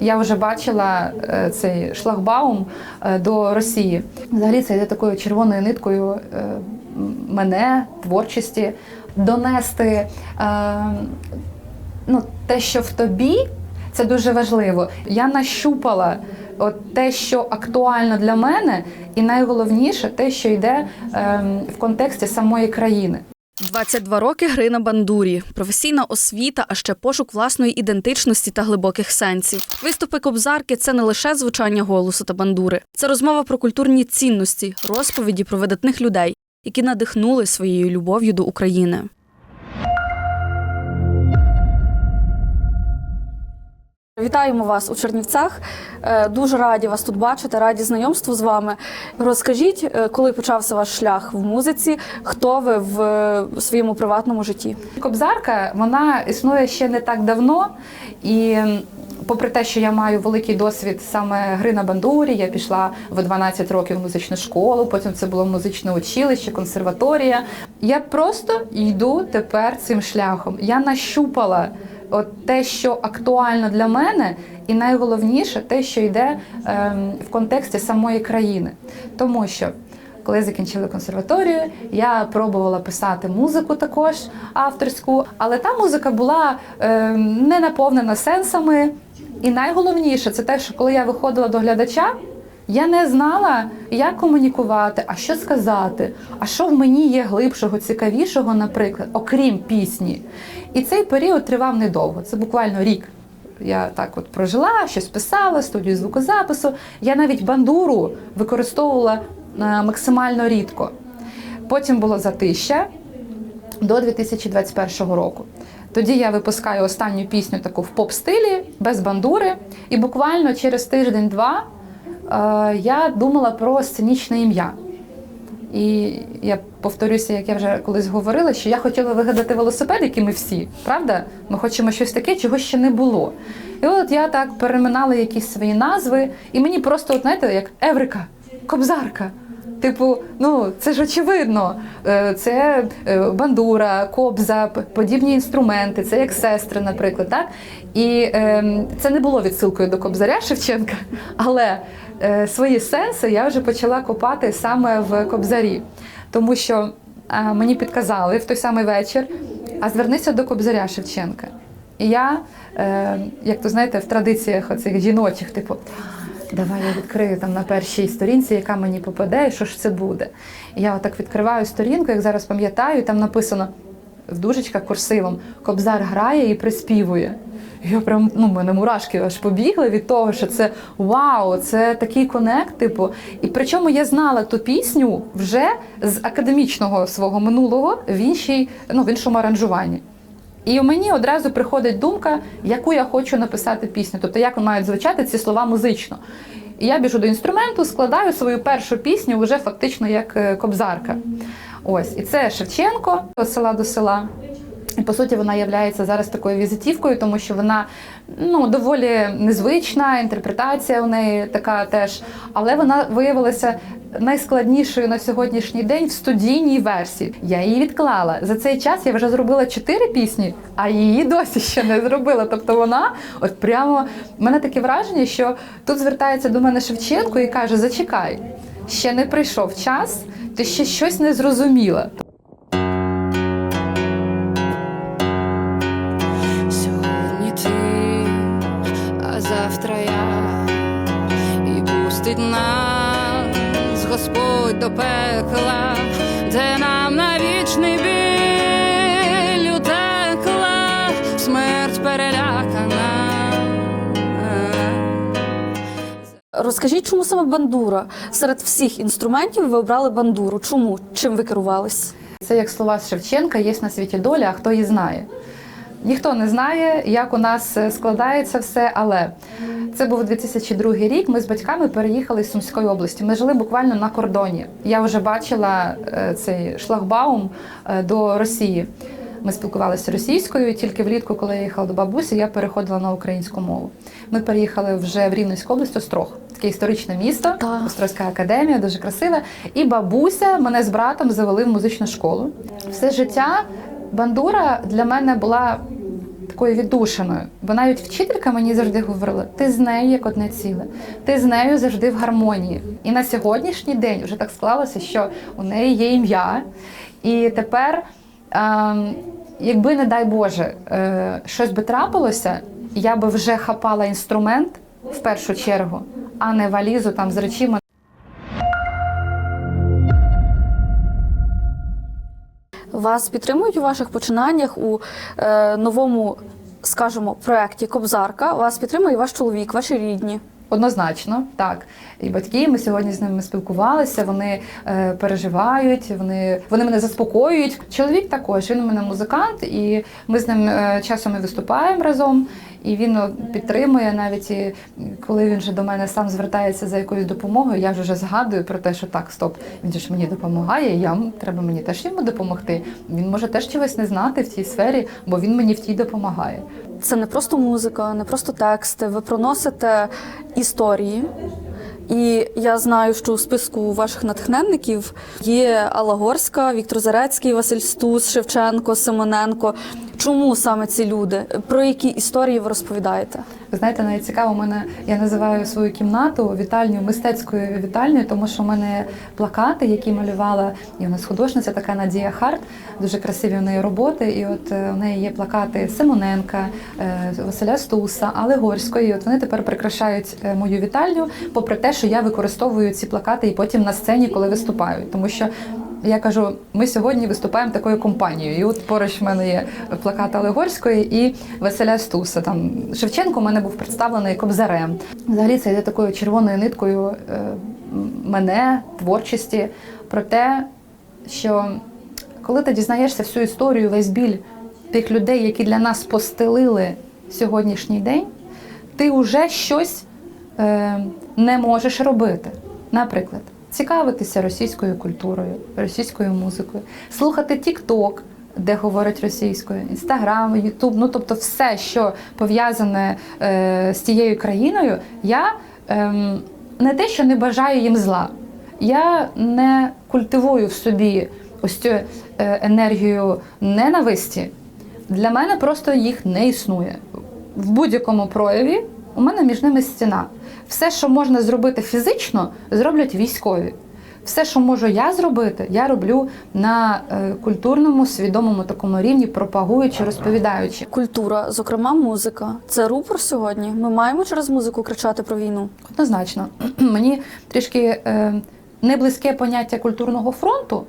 Я вже бачила е, цей шлагбаум е, до Росії. Взагалі це йде такою червоною ниткою е, мене, творчості, донести ну, те, що в тобі, це дуже важливо. Я нащупала от те, що актуально для мене, і найголовніше те, що йде ем, в контексті самої країни. 22 роки гри на бандурі, професійна освіта, а ще пошук власної ідентичності та глибоких сенсів. Виступи кобзарки це не лише звучання голосу та бандури, це розмова про культурні цінності, розповіді про видатних людей, які надихнули своєю любов'ю до України. Вітаємо вас у Чернівцях. Е, Дуже раді вас тут бачити, раді знайомству з вами. Розкажіть, е, коли почався ваш шлях в музиці, хто ви в е, своєму приватному житті? Кобзарка вона існує ще не так давно, і попри те, що я маю великий досвід саме гри на бандурі, я пішла в 12 років в музичну школу, потім це було музичне училище, консерваторія. Я просто йду тепер цим шляхом. Я нащупала от те, що актуально для мене, і найголовніше те, що йде ем, в контексті самої країни, тому що. Коли я закінчила консерваторію, я пробувала писати музику також авторську, але та музика була е, не наповнена сенсами. І найголовніше це те, що коли я виходила до глядача, я не знала, як комунікувати, а що сказати, а що в мені є глибшого, цікавішого, наприклад, окрім пісні. І цей період тривав недовго, це буквально рік. Я так от прожила, щось писала, студію звукозапису. Я навіть бандуру використовувала е, максимально рідко. Потім було затища до 2021 року. Тоді я випускаю останню пісню таку в поп-стилі, без бандури, і буквально через тиждень-два я думала про сценічне ім'я. І я повторюся, як я вже колись говорила, що я хотіла вигадати велосипед, як і ми всі, правда? Ми хочемо щось таке, чого ще не було. І от я так переминала якісь свої назви, і мені просто, от, знаєте, як Еврика, Кобзарка. Типу, ну це ж очевидно. Е, Це е, бандура, кобза, подібні інструменти, це як сестри, наприклад. Так? І ем, це не було відсилкою до Кобзаря Шевченка, але свої сенси я вже почала копати саме в Кобзарі. Тому що е, мені підказали в той самий вечір, а звернися до Кобзаря Шевченка. І я, е, як то знаєте, в традиціях оцих жіночих, типу, давай я відкрию там на першій сторінці, яка мені попаде, і що ж це буде. І я отак відкриваю сторінку, як зараз пам'ятаю, і там написано в дужечках курсивом Кобзар грає і приспівує. Я прям ну, мене мурашки аж побігли від того, що це вау, це такий конект. Типу. І причому я знала ту пісню вже з академічного свого минулого в іншій, ну, в іншому аранжуванні. І мені одразу приходить думка, яку я хочу написати пісню, тобто як мають звучати ці слова музично. І я біжу до інструменту, складаю свою першу пісню вже фактично як е, кобзарка. Ось, і це Шевченко «Від села до села. По суті, вона є зараз такою візитівкою, тому що вона ну доволі незвична, інтерпретація у неї така теж, але вона виявилася найскладнішою на сьогоднішній день в студійній версії. Я її відклала. За цей час я вже зробила чотири пісні, а її досі ще не зробила. Тобто вона, от прямо в мене таке враження, що тут звертається до мене Шевченко і каже: Зачекай, ще не прийшов час, ти ще щось не зрозуміла. Господь до пекла, де нам на вічний біль утекла, смерть перелякана. Розкажіть, чому саме бандура? Серед всіх інструментів ви обрали бандуру. Чому? Чим ви керувались? Це як слова Шевченка, є на світі доля, а хто її знає. Ніхто не знає, як у нас е, складається все, але це був 2002 рік. Ми з батьками переїхали з Сумської області. Ми жили буквально на кордоні. Я вже бачила е, цей шлагбаум е, до Росії. Ми спілкувалися російською, і тільки влітку, коли я їхала до бабусі, я переходила на українську мову. Ми переїхали вже в Рівненську область, Острог. Таке історичне місто, Так. Острозька академія, дуже красиве. І бабуся мене з братом завели в музичну школу. Все життя бандура для мене була такою віддушиною. Бо навіть вчителька мені завжди говорила: ти з нею як одне ціле, ти з нею завжди в гармонії. І на сьогоднішній день вже так склалося, що у неї є ім'я. І тепер, ем, якби, не дай Боже, е, щось би трапилося, я би вже хапала інструмент в першу чергу, а не валізу там з речима. Вас підтримують у ваших починаннях у е, новому, скажімо, проєкті Кобзарка. Вас підтримує ваш чоловік, ваші рідні. Однозначно, так. І батьки, ми сьогодні з ними спілкувалися, вони е, переживають, вони, вони мене заспокоюють. Чоловік також, він у мене музикант, і ми з ним е, часом і виступаємо разом. І він ну, підтримує навіть і коли він вже до мене сам звертається за якоюсь допомогою, я вже згадую про те, що так, стоп, він ж мені допомагає, я треба мені теж йому допомогти. Він може теж чогось не знати в цій сфері, бо він мені в тій допомагає. Це не просто музика, не просто тексти. Ви проносите історії. І я знаю, що у списку ваших натхненників є Алла Горська, Віктор Зарецький, Василь Стус, Шевченко, Симоненко. Чому саме ці люди? Про які історії ви розповідаєте? Ви знаєте, навіть цікаво, мене я називаю свою кімнату вітальню мистецькою вітальнею, тому що в мене плакати, які малювала і у нас художниця така Надія Харт, дуже красиві у неї роботи. І от е, у неї є плакати Симоненка, е, Василя Стуса, Алли Горської. І от вони тепер прикрашають е, мою вітальню, попри те, що я використовую ці плакати і потім на сцені, коли виступаю. Тому що я кажу, ми сьогодні виступаємо такою компанією. І от поруч в мене є плакат Олегорської і Василя Стуса. Там Шевченко у мене був представлений кобзарем. Взагалі це йде такою червоною ниткою е, мене, творчості, про те, що коли ти дізнаєшся всю історію, весь біль тих людей, які для нас постелили сьогоднішній день, ти вже щось е, не можеш робити. Наприклад, цікавитися російською культурою, російською музикою, слухати Тік-Ток, де говорять російською, Інстаграм, Ютуб, ну тобто все, що пов'язане е, з тією країною, я ем, не те, що не бажаю їм зла, я не культивую в собі ось цю е, енергію ненависті. Для мене просто їх не існує. В будь-якому прояві у мене між ними стіна. Все, що можна зробити фізично, зроблять військові. Все, що можу я зробити, я роблю на е, культурному, свідомому такому рівні, пропагуючи, розповідаючи. Культура, зокрема музика, це рупор сьогодні. Ми маємо через музику кричати про війну. Однозначно, мені трішки е, не близьке поняття культурного фронту,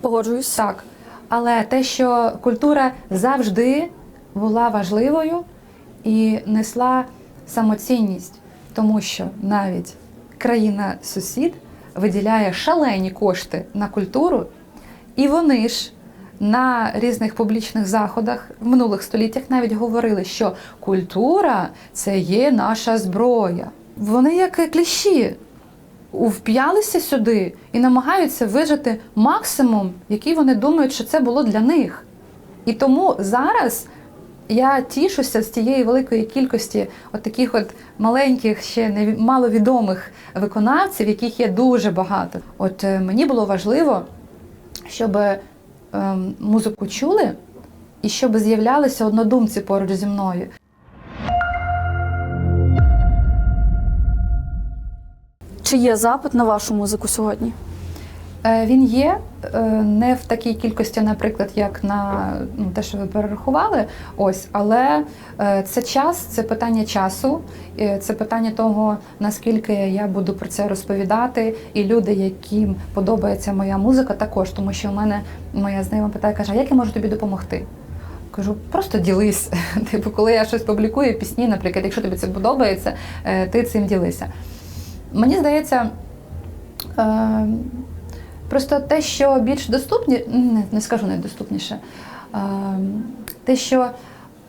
Погоджуюсь. Так, але те, що культура завжди була важливою і несла самоцінність, тому що навіть країна-сусід виділяє шалені кошти на культуру, і вони ж на різних публічних заходах в минулих століттях навіть говорили, що культура це є наша зброя. Вони як кліщі вп'ялися сюди і намагаються вижити максимум, який вони думають, що це було для них. І тому зараз я тішуся з тієї великої кількості от таких от маленьких, ще не маловідомих виконавців, яких є дуже багато. От е, мені було важливо, щоб ем, музику чули і щоб з'являлися однодумці поруч зі мною. Чи є запит на вашу музику сьогодні? Е, Він є е, не в такій кількості, наприклад, як на ну, те, що ви перерахували. Ось, але е, це час, це питання часу, це питання того, наскільки я буду про це розповідати, і люди, яким подобається моя музика, також, тому що в мене моя знайома питає, каже, як я можу тобі допомогти? Кажу, просто ділись. Типу, коли я щось публікую, пісні, наприклад, якщо тобі це подобається, ти цим ділися. Мені здається. Е, Просто те, що більш доступні, не, не скажу найдоступніше, е, те, що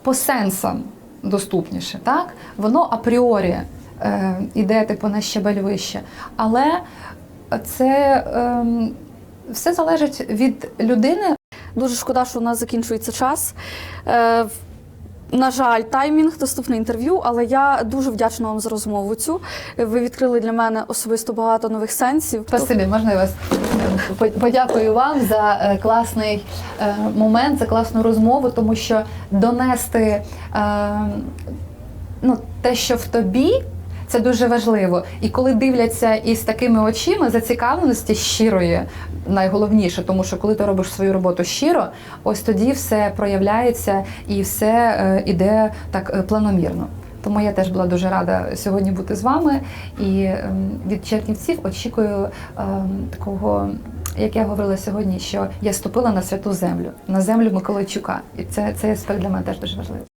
по сенсам доступніше, так? воно апріорі е, іде типу на щебель вище. Але це е, все залежить від людини, Дуже шкода, що у нас закінчується час. Е, на жаль, таймінг, доступне інтерв'ю, але я дуже вдячна вам за розмову цю. Ви відкрили для мене особисто багато нових сенсів. Спасибі, можна я вас Подякую вам за е, класний е, момент, за класну розмову, тому що донести е, ну, те, що в тобі. Це дуже важливо. І коли дивляться із такими очима зацікавленості щирої, найголовніше, тому що коли ти робиш свою роботу щиро, ось тоді все проявляється і все е, іде так е, планомірно. Тому я теж була дуже рада сьогодні бути з вами. І ем, від Чернівців очікую ем, такого, як я говорила сьогодні, що я ступила на святу землю, на землю Миколайчука. І це цей аспект для мене теж дуже важливий.